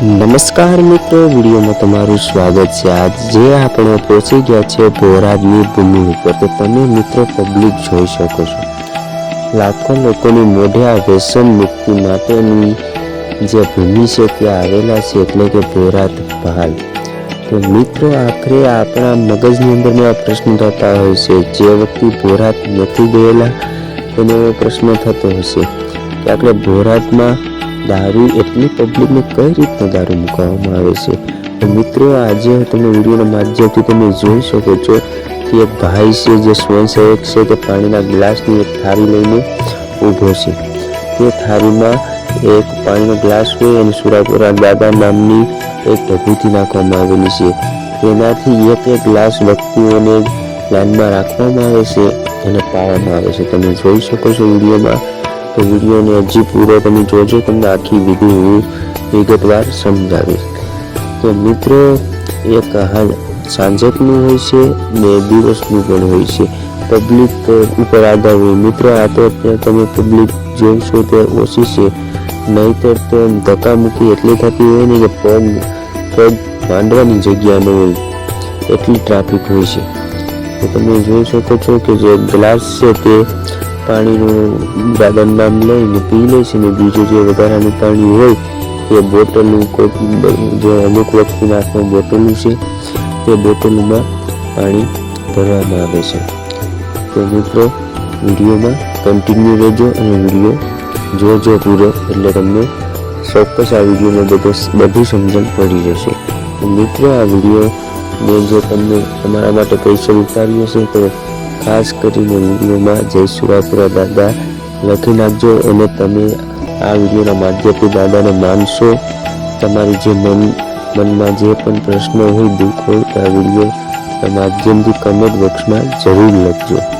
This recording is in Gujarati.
નમસ્કાર મિત્રો, વિડીયોમાં તમારું સ્વાગત છે. આજે આપણે પહોંચી ગયા છે ભોરાજની ભૂમિ ઉપર, તો તમે મિત્રો પબ્લિક જોઈ શકો છો. લાખો લોકોની મોઢે આ વ્યસન મુક્તિ માટેની જે ભૂમિ છે, ત્યાં આવેલા છે, એટલે કે ભોરાત પહાડ તો મિત્રો, આખરે આપણા મગજની અંદરમાં આ પ્રશ્ન થતા હોય છે. જે વ્યક્તિ ભોરાત નથી ગયેલા, તેને પ્રશ્ન થતો હશે કે આપણે બોરાદમાં દારૂ એટલી પબ્લિકને કઈ રીતના દારૂ મૂકવામાં આવે છે? મિત્રો, આજે તમે વિડીયોના માધ્યમથી તમે જોઈ શકો છો કે એક ભાઈ છે જે સ્વયંસેવક છે તે પાણીના ગ્લાસની એક થાળી લઈને ઊભો છે. તે થાળીમાં એક પાણીનો ગ્લાસ હોય અને સુરાપુરા દાદા નામની એક ભભૂતિ નાખવામાં આવેલી છે. તેનાથી એક એક ગ્લાસ વ્યક્તિઓને ધ્યાનમાં રાખવામાં આવે છે અને પાવામાં આવે છે. તમે જોઈ શકો છો વિડીયોમાં તો વિડીયોને હજી પૂરો તમે જોજો, તમને આખી વિધિ હું વિગતવાર સમજાવીશ. તો મિત્રો એક હાલ સાંજકનું હોય છે ને દિવસનું પણ હોય છે. પબ્લિક ઉપર આધાર હોય. મિત્રો, આ તો તમે પબ્લિક જોશો તે ઓછી છે. નહીતર તો ધક્કામુક્કી એટલી થતી હોય ને કે પગ પગ માંડવાની જગ્યા ન હોય. એટલી ટ્રાફિક હોય છે. તો તમે જોઈ શકો છો કે જે ગ્લાસ છે તે પાણીનું ગાદન નામ લઈને પી લે છે ને બીજું જે વધારાનું પાણી હોય તે બોટલનું કોઈ જે અમુક વ્યક્તિના હાથમાં બોટલું છે તે બોટલમાં પાણી ભરવામાં આવે છે. તો મિત્રો, વિડીયોમાં કન્ટિન્યુ રહેજો અને વીડિયો જોજો પૂરો, એટલે તમને ચોક્કસ આ વિડીયોમાં બધો બધી સમજણ પડી જશે. મિત્રો, આ વીડિયો મેં જે તમને તમારા માટે પૈસા ઉતાર્યો છે તો ખાસ કરીને વિડીયોમાં જય સુરાપુરા દાદા. લખી નાખજો અને તમે આ વિડીયોના માધ્યમથી દાદાને માનશો. તમારી જે મન, મનમાં જે પણ પ્રશ્નો હોય, દુઃખ હોય તો આ વીડિયો માધ્યમથી કમેન્ટ બોક્સમાં જરૂર લખજો.